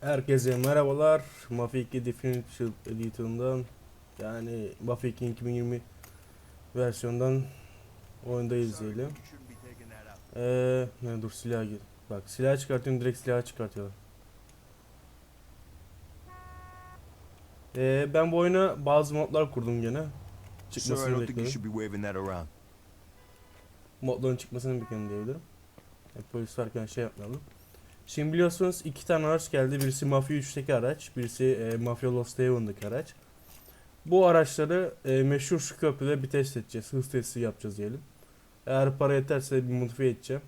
Herkese merhabalar. Mafia 2 Definitive Edition'dan yani Mafia 2 2020 versiyondan oyunda izleyelim. Eee ne dur silah gir. Bak silah çıkartıyorum direkt silah çıkartıyorlar. Eee ben bu oyuna bazı modlar kurdum gene. Çıkmasını bekliyorum. Modların çıkmasını bekliyorum diyebilirim. E, polis varken şey yapmayalım. Şimdi biliyorsunuz iki tane araç geldi. Birisi Mafia 3'teki araç. Birisi e, Mafia Lost Haven'daki araç. Bu araçları e, meşhur şu köprüde bir test edeceğiz. Hız testi yapacağız diyelim. Eğer para yeterse bir modifiye edeceğim.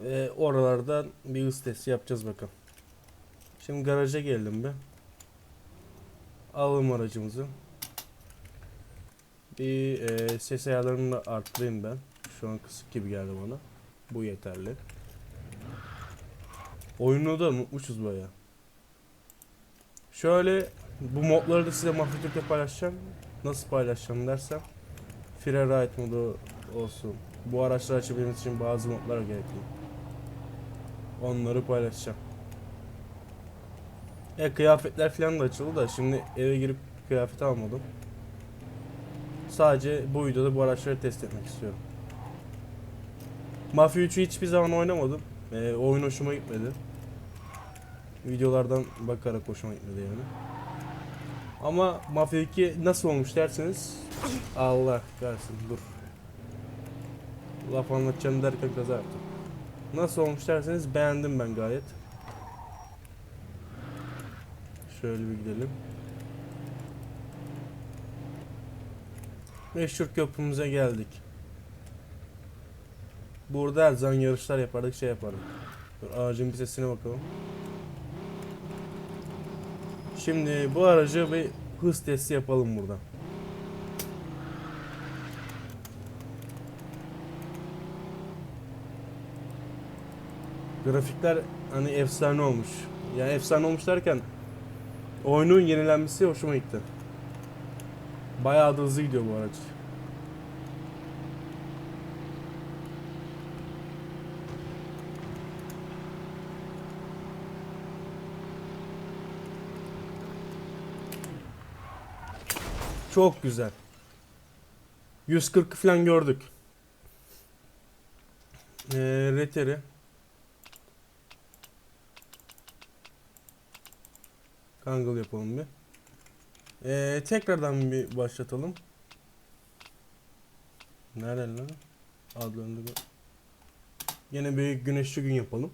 Ve oralardan bir hız testi yapacağız bakalım. Şimdi garaja geldim be. Alalım aracımızı. Bir e, ses ayarlarını arttırayım ben. Şu an kısık gibi geldi bana. Bu yeterli. Oyunu da unutmuşuz baya. Şöyle bu modları da size Mafya Türk'te paylaşacağım. Nasıl paylaşacağım dersem Free Ride modu olsun. Bu araçlar açabilmemiz için bazı modlar gerekli. Onları paylaşacağım. E kıyafetler falan da açıldı da şimdi eve girip kıyafet almadım. Sadece bu videoda bu araçları test etmek istiyorum. Mafia 3'ü hiçbir zaman oynamadım. Ee, oyun hoşuma gitmedi. Videolardan bakarak hoşuma gitmedi yani. Ama Mafia 2 nasıl olmuş derseniz Allah kahretsin dur. Laf anlatacağım derken kaza yaptım. Nasıl olmuş derseniz beğendim ben gayet. Şöyle bir gidelim. Meşhur köprümüze geldik. Burada her zaman yarışlar yapardık, şey yapardık. Dur, aracın bir sesine bakalım. Şimdi bu aracı bir hız testi yapalım burada. Grafikler hani efsane olmuş. Yani efsane olmuş derken oyunun yenilenmesi hoşuma gitti. Bayağı da hızlı gidiyor bu araç. Çok güzel. 140 falan gördük. Ee, reteri. Kangal yapalım bir. Ee, tekrardan bir başlatalım. Nerede lan? Adlarını Yine bir güneşli gün yapalım.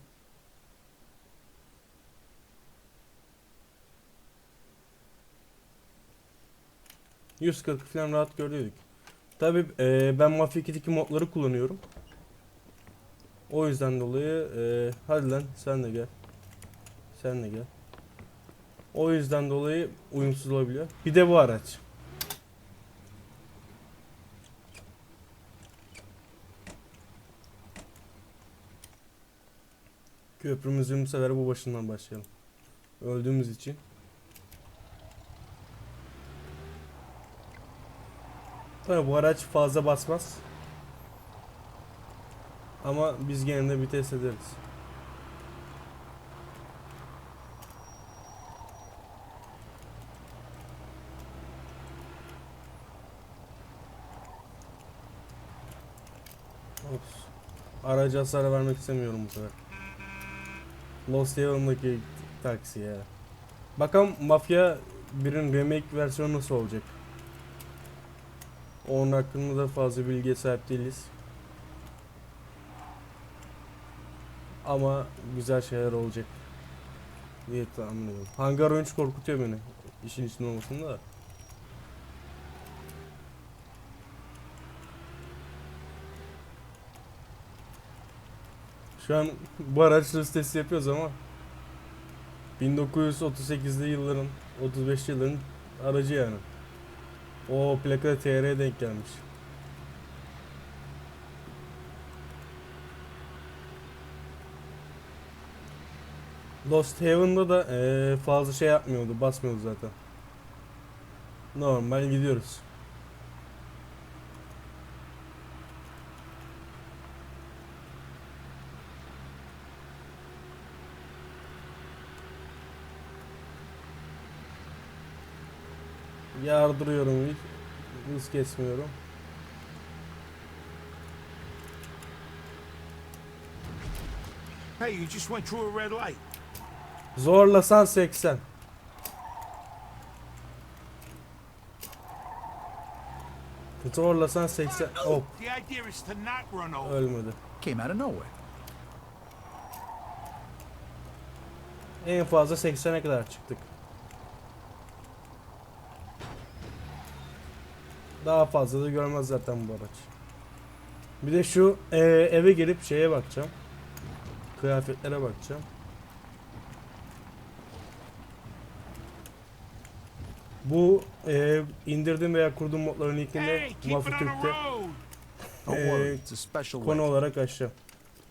...140 falan rahat gördük. Tabi ben Mafia 2'deki modları kullanıyorum. O yüzden dolayı... e, hadi lan sen de gel. Sen de gel. O yüzden dolayı uyumsuz olabiliyor. Bir de bu araç. Köprümüzün bu sefer bu başından başlayalım. Öldüğümüz için. Tabii bu araç fazla basmaz. Ama biz gene de bir test ederiz. Ops. Araca hasar vermek istemiyorum bu sefer. Lost Haven'daki taksi ya. Bakalım Mafya 1'in remake versiyonu nasıl olacak? Onun hakkında da fazla bilgiye sahip değiliz. Ama güzel şeyler olacak diye tahmin. Hangar oyuncu korkutuyor beni. İşin içinde olmasında da. Şu an bu araç listesi yapıyoruz ama 1938'li yılların 35 yılların aracı yani. O plaka TR denk gelmiş. Lost Haven'da da eee, fazla şey yapmıyordu, basmıyordu zaten. Normal gidiyoruz. Yardırıyorum ilk. Hız kesmiyorum. Hey, you just went through a red light. Zorlasan 80. Zorlasan 80. Hop The idea is to not run over. ölmedi. Came out of nowhere. En fazla 80'e kadar çıktık. Daha fazla da görmez zaten bu araç. Bir de şu e, eve gelip şeye bakacağım. Kıyafetlere bakacağım. Bu e, indirdim veya kurduğum modların ilkinde Mafya Türk'te special konu olarak açacağım.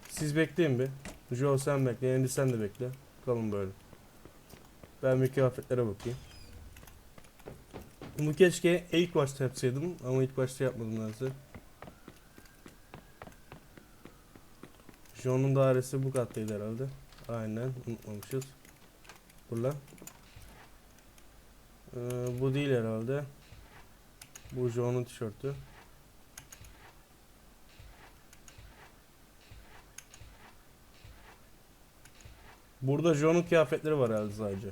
Siz bekleyin bir. Joe sen bekle, Andy sen de bekle. Kalın böyle. Ben bir kıyafetlere bakayım. Bunu keşke ilk başta yapsaydım ama ilk başta yapmadım nedense. Joe'nun dairesi bu kattaydı herhalde. Aynen unutmamışız. Lan. Ee, bu değil herhalde. Bu Joe'nun tişörtü. Burada Joe'nun kıyafetleri var herhalde sadece.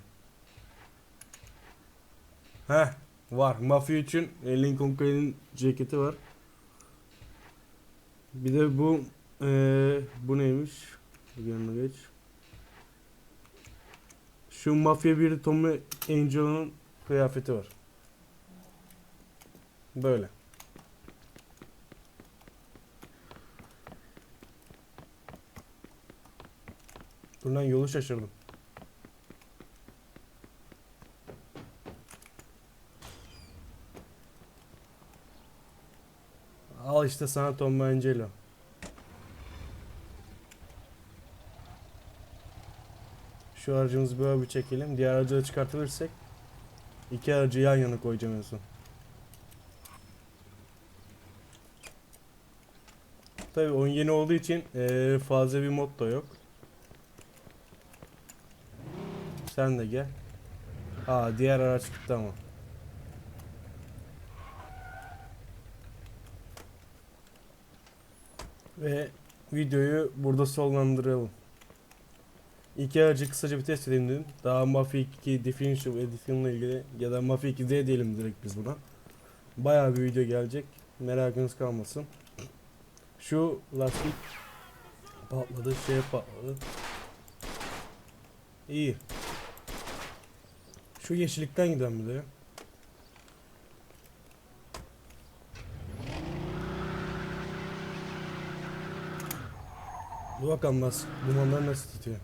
Heh var. Mafya için e, Lincoln Cohen'in ceketi var. Bir de bu eee bu neymiş? Yanına geç. Şu Mafya 1 Tommy Angelo'nun kıyafeti var. Böyle. Dur lan yolu şaşırdım. Al işte sana Tom Angelo. Şu aracımızı böyle bir çekelim. Diğer aracı da çıkartabilirsek iki aracı yan yana koyacağım en son. Tabii oyun yeni olduğu için eee, fazla bir mod da yok. Sen de gel. Aa diğer araç gitti ama. Ve videoyu burada sonlandıralım. İki aracı kısaca bir test edeyim dedim. Daha Mafia 2 Definitive Edition'la ilgili ya da Mafia 2 Z diyelim direkt biz buna. Bayağı bir video gelecek. Merakınız kalmasın. Şu lastik patladı, şey patladı. İyi. Şu yeşillikten giden bir de. Bakalım nasıl, dumanlar nasıl tutuyor.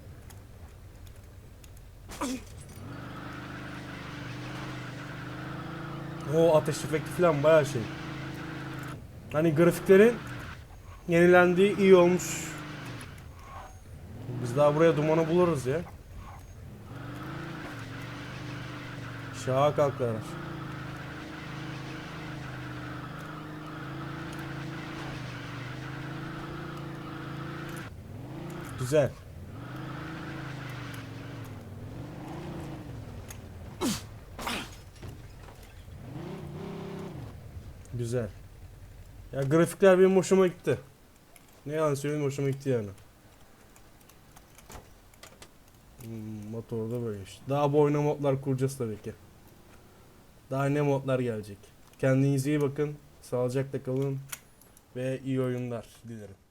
O ateş efekti falan bayağı şey. Hani grafiklerin yenilendiği iyi olmuş. Biz daha buraya dumanı buluruz ya. Şaha kalkar. Güzel. Güzel. Ya grafikler benim hoşuma gitti. Ne yalan söyleyeyim hoşuma gitti yani. Hmm, motorda böyle işte. Daha bu oyuna modlar kuracağız tabii ki. Daha ne modlar gelecek. Kendinize iyi bakın. Sağlıcakla kalın. Ve iyi oyunlar dilerim.